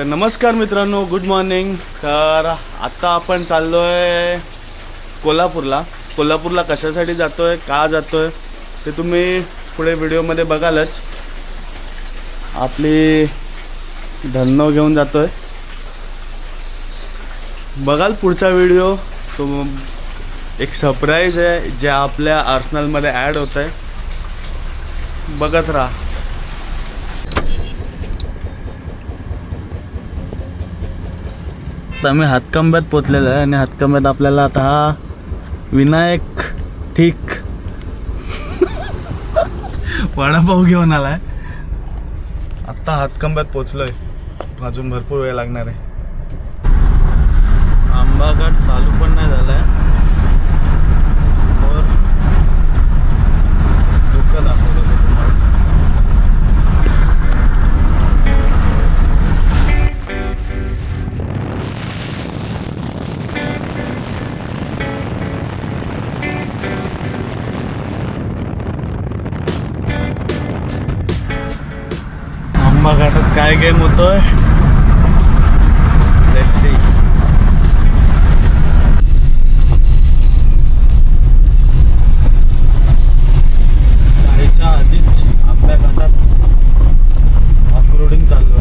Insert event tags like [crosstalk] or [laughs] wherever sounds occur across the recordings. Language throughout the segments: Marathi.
तर नमस्कार मित्रांनो गुड मॉर्निंग तर आत्ता आपण चाललो आहे कोल्हापूरला. कोल्हापूरला कशासाठी जातो आहे का जातो आहे ते तुम्ही पुढे व्हिडिओमध्ये बघालच. आपली धन्नो घेऊन जातो आहे बघाल पुढचा व्हिडिओ. तो एक सरप्राईज आहे जे आपल्या आर्सनलमध्ये ॲड होत आहे बघत राहा. आता मी हातकंब्यात पोचलेलो आहे आणि हातकंब्यात आपल्याला आता हा विनायक ठीक वडापाव घेऊन आलाय. आत्ता हातकंब्यात पोचलोय. अजून भरपूर वेळ लागणार आहे. आंबाघाट चालू पण नाही झालाय. आहे काय गेम होतोय Let's see. आधीच आपल्या घाटात ऑफरोडिंग चालू आहे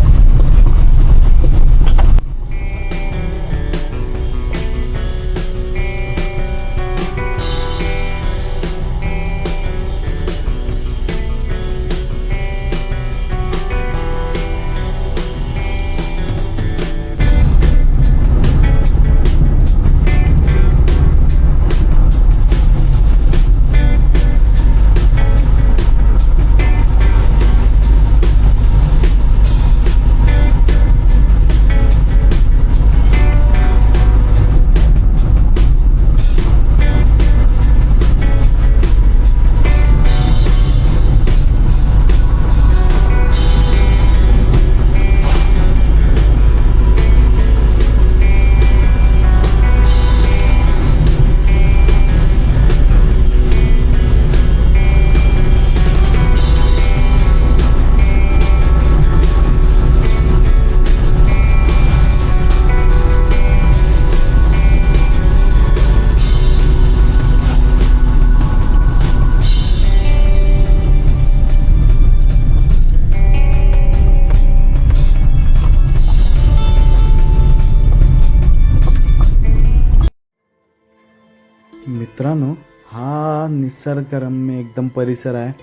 निसर्गरम्य एकदम परिसर आहे.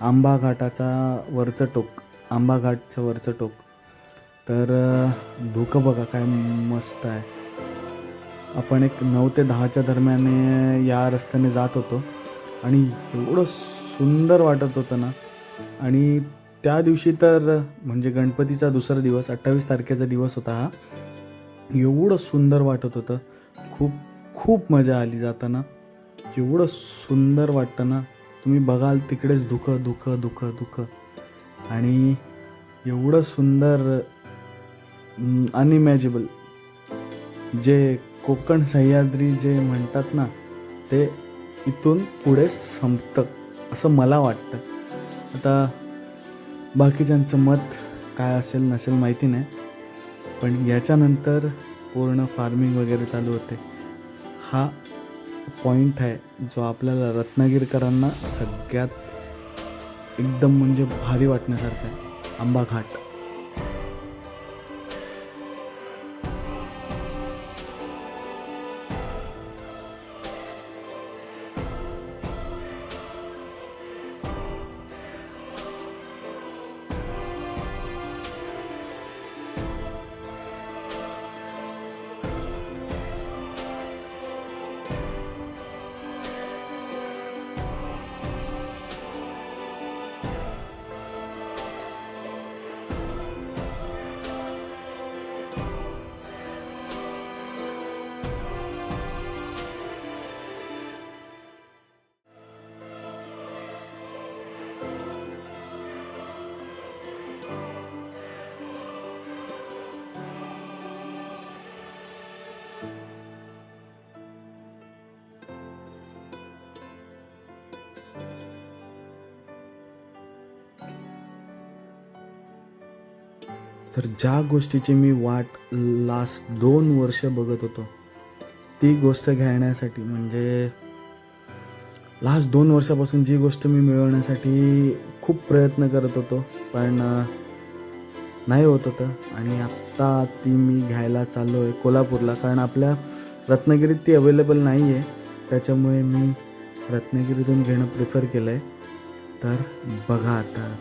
आंबा घाटाचा वरचं टोक आंबा घाटचं वरचं टोक. तर धुकं बघा काय मस्त आहे. आपण एक नऊ ते दहाच्या दरम्यान या रस्त्याने जात होतो. आणि एवढं सुंदर वाटत होतं ना. आणि त्या दिवशी तर म्हणजे गणपतीचा दुसरा दिवस अठ्ठावीस तारखेचा दिवस होता हा. एवढं सुंदर वाटत होतं. खूप खूप मजा आली जाताना. एवढं सुंदर वाटतं ना. तुम्ही बघाल तिकडेच दुखं दुखं दुखं दुखं आणि एवढं सुंदर अनइमॅजिबल जे कोकण सह्याद्री जे म्हणतात ना ते इथून पुढे संपतं असं मला वाटतं. आता बाकीच्यांचं मत काय असेल नसेल माहिती नाही. पण याच्यानंतर पूर्ण फार्मिंग वगैरे चालू होते. हा पॉईंट आहे जो आपल्याला रत्नागिरीकरांना सगळ्यात एकदम म्हणजे भारी वाटण्यासारखा आहे. आंबा घाट तर ज्या गोष्टीची मी वाट लास्ट दोन वर्ष बघत होतो ती गोष्ट घेण्यासाठी म्हणजे लास्ट दोन वर्षापासून जी गोष्ट मी मिळवण्यासाठी खूप प्रयत्न करत होतो पण नाही होत होतं. आणि आत्ता ती मी घ्यायला चाललो आहे कोल्हापूरला कारण आपल्या रत्नागिरीत ती अवेलेबल नाही आहे त्याच्यामुळे मी रत्नागिरीतून घेणं प्रिफर केलं आहे तर बघा आता.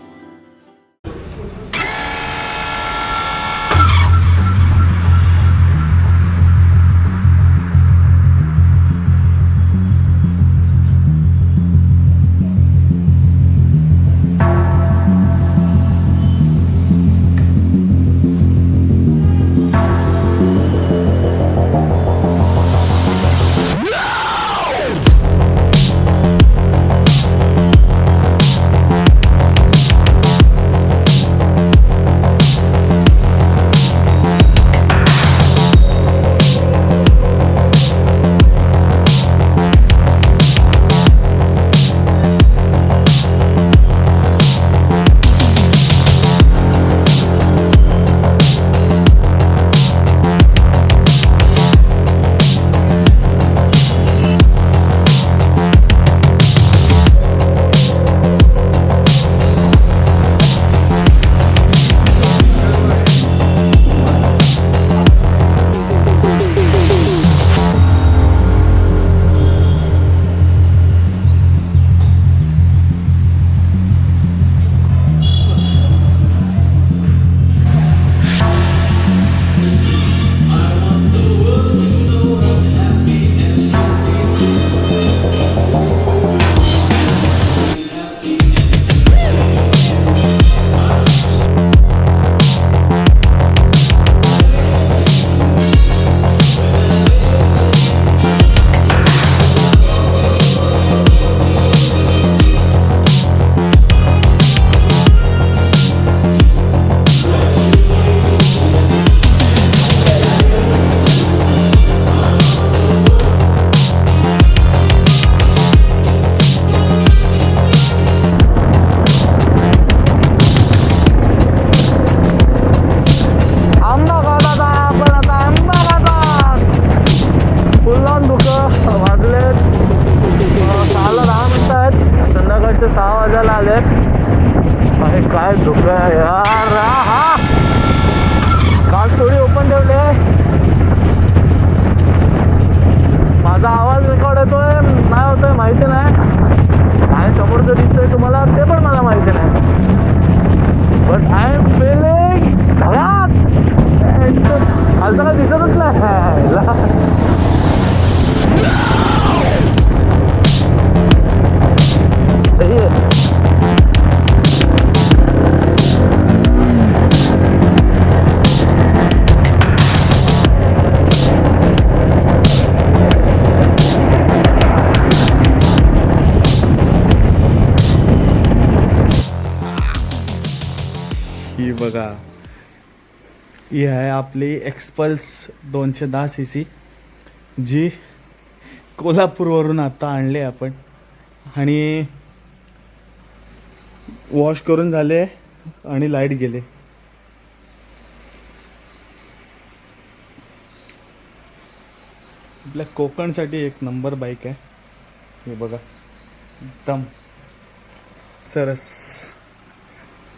बघा. ही आहे आपली एक्सपल्स दोनशे दहा सी सी जी कोल्हापूरवरून आता आणले आपण. आणि वॉश करून झाले आणि लाइट गेले. आपल्या कोकणसाठी एक नंबर बाईक आहे. हे बघा. एकदम सरस.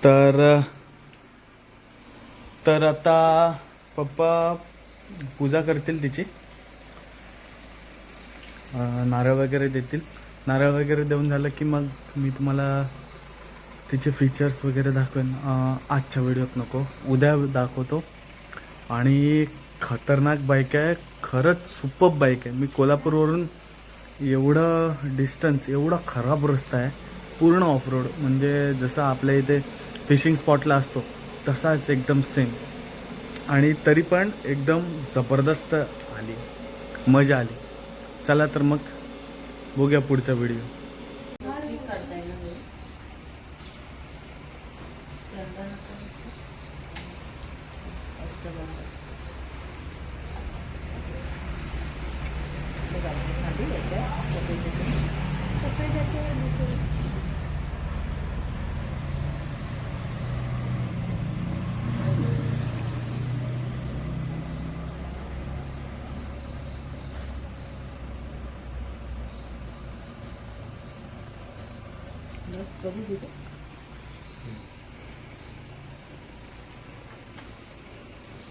तर तर आता पप्पा पूजा करतील तिची. नारळ वगैरे देतील. नारळ वगैरे देऊन झालं की मग मी तुम्हाला तिचे फीचर्स वगैरे दाखवेन. आजच्या व्हिडिओत नको. उद्या दाखवतो. आणि खतरनाक बाईक आहे. खरंच सुपर बाईक आहे. मी कोल्हापूरवरून एवढं डिस्टन्स एवढा खराब रस्ता आहे. पूर्ण ऑफ रोड म्हणजे जसं आपल्या इथे फिशिंग स्पॉटला असतो. तसाच एकदम सेम आणि तरी पण एकदम जबरदस्त आली. मजा आली. चला तर मग बघूया पुढचा व्हिडिओ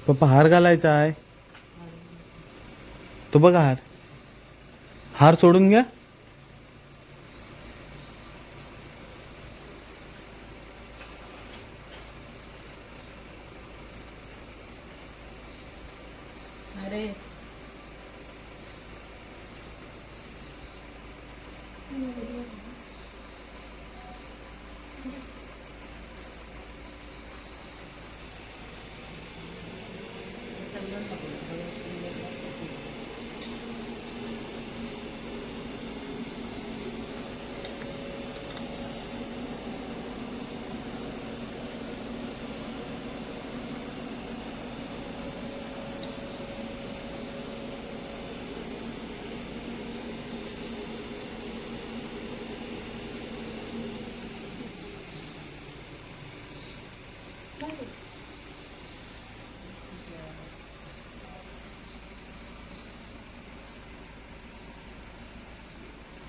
पप्पा हार घालायचा आहे. तो बघा हार. हार सोडून घ्या. अरे.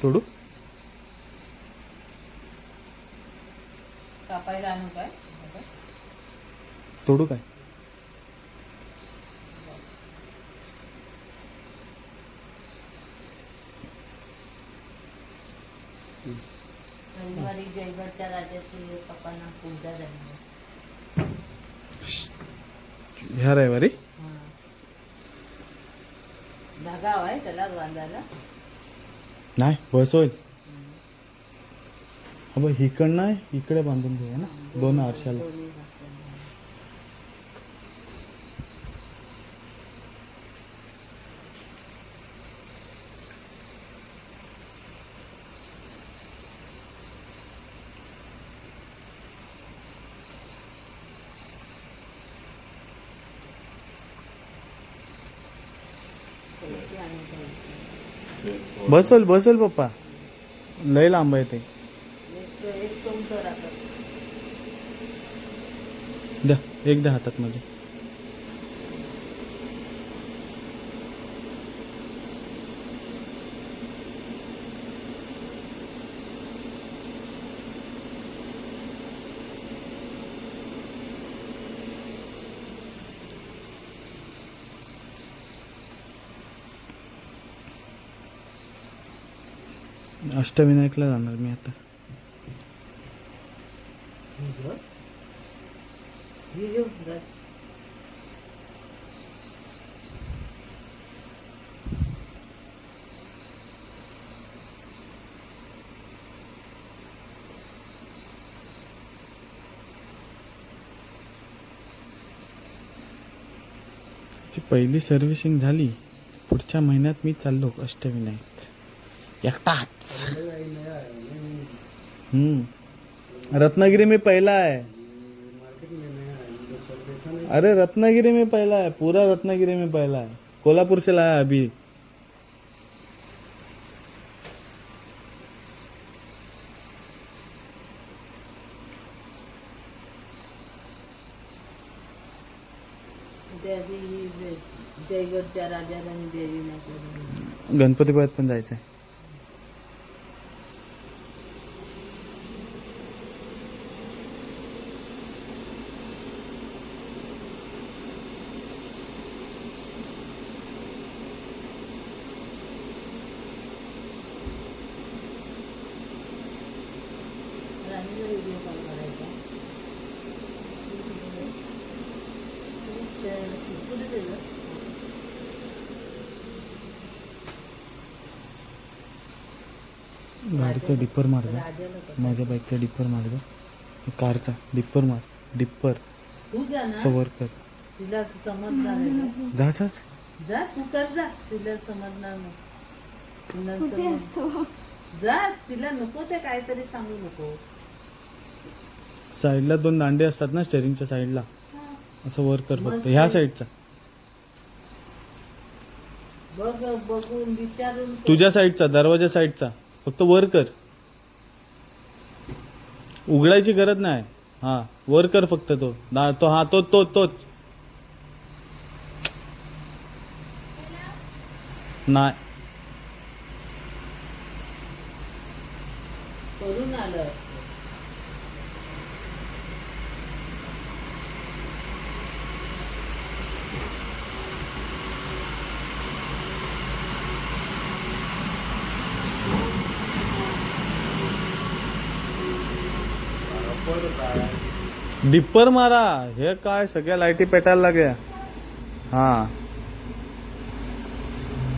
तोडू. कापायला आणू काय? तोडू काय? रविवारी जयगडच्या राजाची पप्पांना पूजा झाली ह्या रविवारी. धागा आहे त्याला बांधायला. नाही बस होईल. हा बघ इकडनं आहे, इकडे बांधून घेऊया ना दोन आरशाला. बसल बसल पप्पा. लय लांब आहे ते. द्या एक द्या हातात माझे. अष्टविनायकला जाणार मी आता. पहिली सर्व्हिसिंग झाली. पुढच्या महिन्यात मी चाललो अष्टविनायक. एकटाच हम्म. रत्नागिरी में पहला है अरे रत्नागिरी में पहला है पूरा रत्नागिरी में पहला है कोल्हापुर से लाया अभी. देवीला गणपतीपुळ्यात पण जायचंय राणीला व्हिडिओ कॉल करायचा ते- कुठे गेलं? गाडीचा डिप्पर मार जा. माझ्या बाईकचा डिप्पर मार जा. कारचा डिप्पर मार. डिप्पर तू जा ना. सवर कर. तिला समजणार. जा तू कर जा. तिला समजणार नाही. तिला समज- जा तिला नको ते काहीतरी सांगू नको. साईडला दोन दांडे असतात ना स्टेरिंगच्या साईडला. असं वर कर फक्त. ह्या साईडचा. बघ बघून विचारून कर. तुझ्या साईडचा दरवाजा साईडचा. फक्त वर कर. उघडायची गरज नाही. हा वर कर फक्त तो. दा- तो हा तो तो तोच. नाही करून आलं असतं. डिप्पर मारा. हे काय सगळ्या लाईटी पेटायला लागल्या. हा.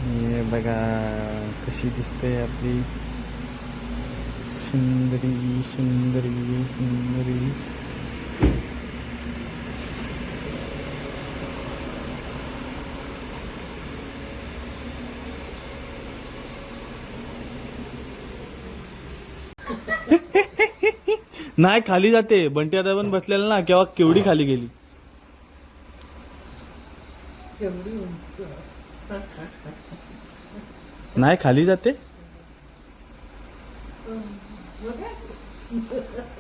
हे बघा कशी दिसते आपली. सुंदरी सुंदरी सुंदरी. नाही खाली जाते. बंटी आता पण बसलेला ना केव्हा केवढी खाली गेली? [laughs] नाही खाली जाते.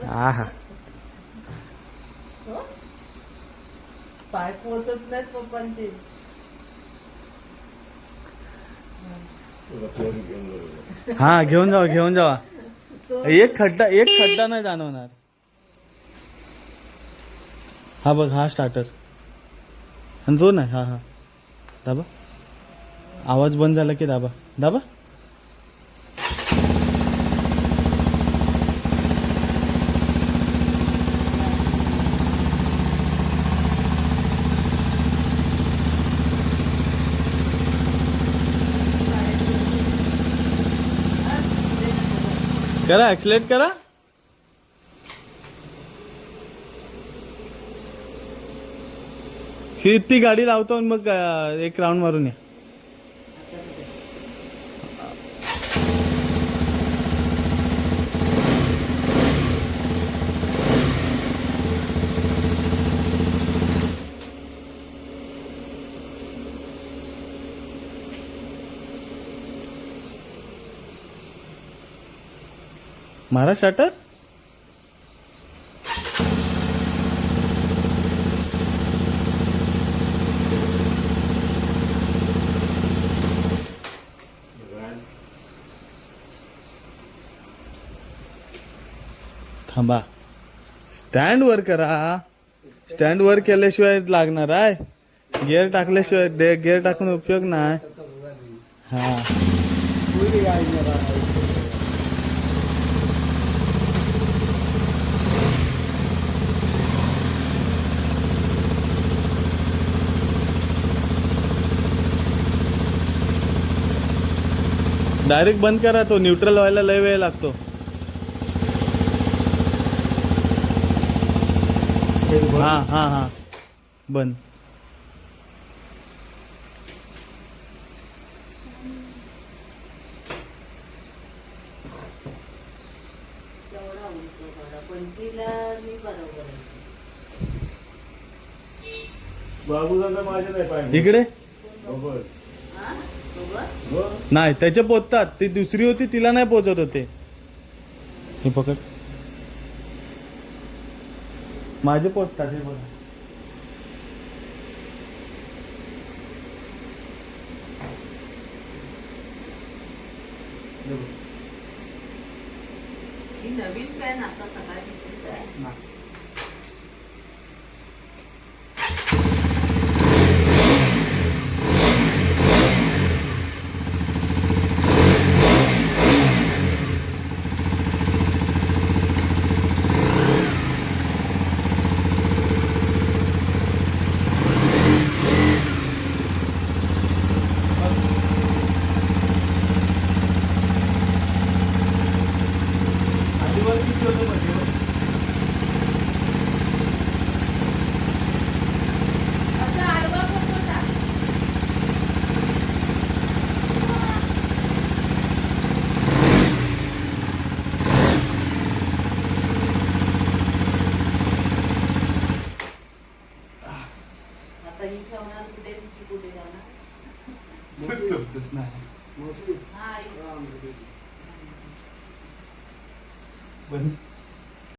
आहा. पाय पोचत नाहीत पप्पांचे. हा घेऊन जावा घेऊन जावा. एक खड्डा एक खड्डा नाही जाणवणार. हा बघ हा स्टार्टर आणि जो नाही हा हा. दाबा. आवाज बंद झाला की दाबा. दाबा. करा ॲक्सिलेट करा. ही ती गाडी लावतो आणि मग एक राऊंड मारून या. मारा शटर? थांबा. स्टँड वर करा. स्टँड वर केल्याशिवाय लागणार आहे. गिअर टाकल्याशिवाय डे- गिअर टाकून उपयोग नाही. हा. डायरेक्ट बंद करा तो न्यूट्रल व्हायला लय वेळ लागतो हा हा हा बंद तेवढा उंच थोडा पण तिला मी बरोबर आहे. इकडे? नाही त्याचे पोचतात ती दुसरी होती तिला नाही पोचत होते. हे पकड. माझे पोचतात हे बघा. नवीन पॅन आता सकाळी